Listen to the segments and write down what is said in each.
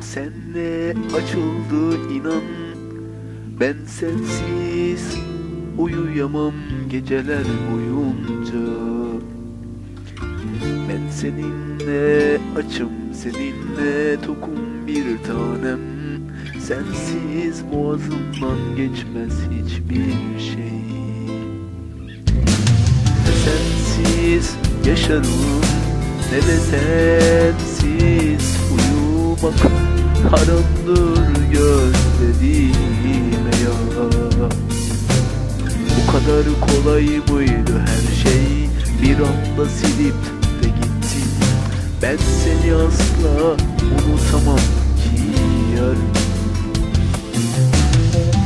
senle açıldı inan. Ben sensiz uyuyamam geceler boyunca. Ben seninle açım seninle tokum bir tanem. Sensiz boğazımdan geçmez hiçbir şey. Ne sensiz yaşarım ne de sensiz uyumak Haramdır gözlerime ya Bu kadar kolay mıydı her şey? Bir anda silip de gittin Ben seni asla unutamam ki yar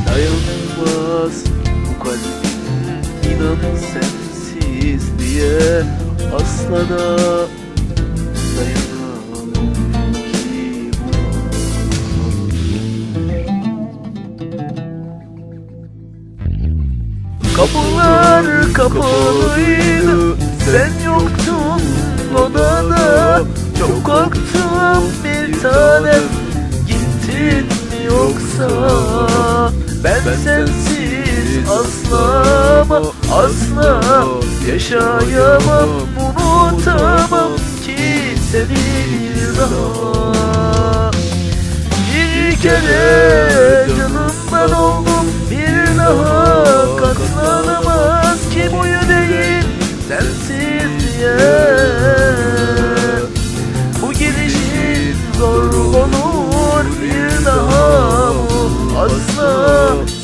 Dayanmaz bu kalbim inan sensiz diye Asla kapalıydı. Sen yoktun odada. Çok korktum bir tanem. Gittin mi yoksa? Ben sensiz asla ama asla Yaşayamam unutamam ki seni bir daha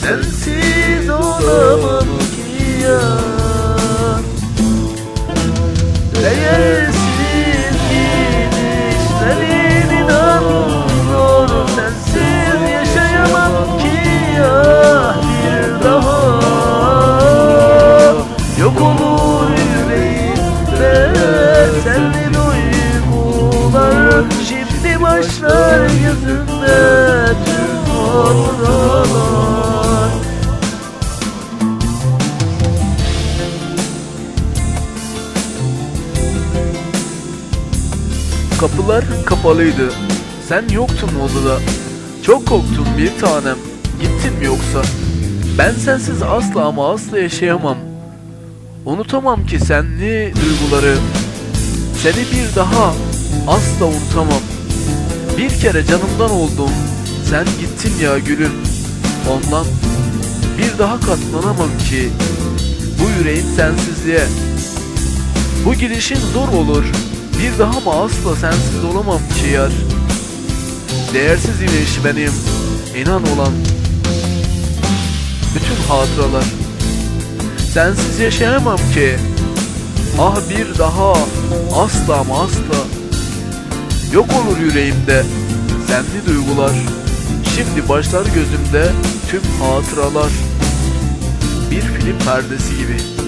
asla Kapılar kapalıydı. Sen yoktun odada. Çok korktum bir tanem. Gittin mi yoksa? Ben sensiz asla ama asla yaşayamam. Unutamam ki senli duyguları. Seni bir daha asla unutamam. Bir kere canımdan oldum. Sen gittin ya gülüm. Ondan bir daha katlanamam ki bu yüreğin sensizliğe. Bu gidişin zor olur. Bir daha mı asla sensiz olamam ki yar. Değersiz imiş benim inan olan bütün hatıralar. Sensiz yaşayamam ki. Ah bir daha asla ama asla. Yok olur yüreğimde senli duygular. Şimdi başlar gözümde tüm hatıralar. Bir film perdesi gibi.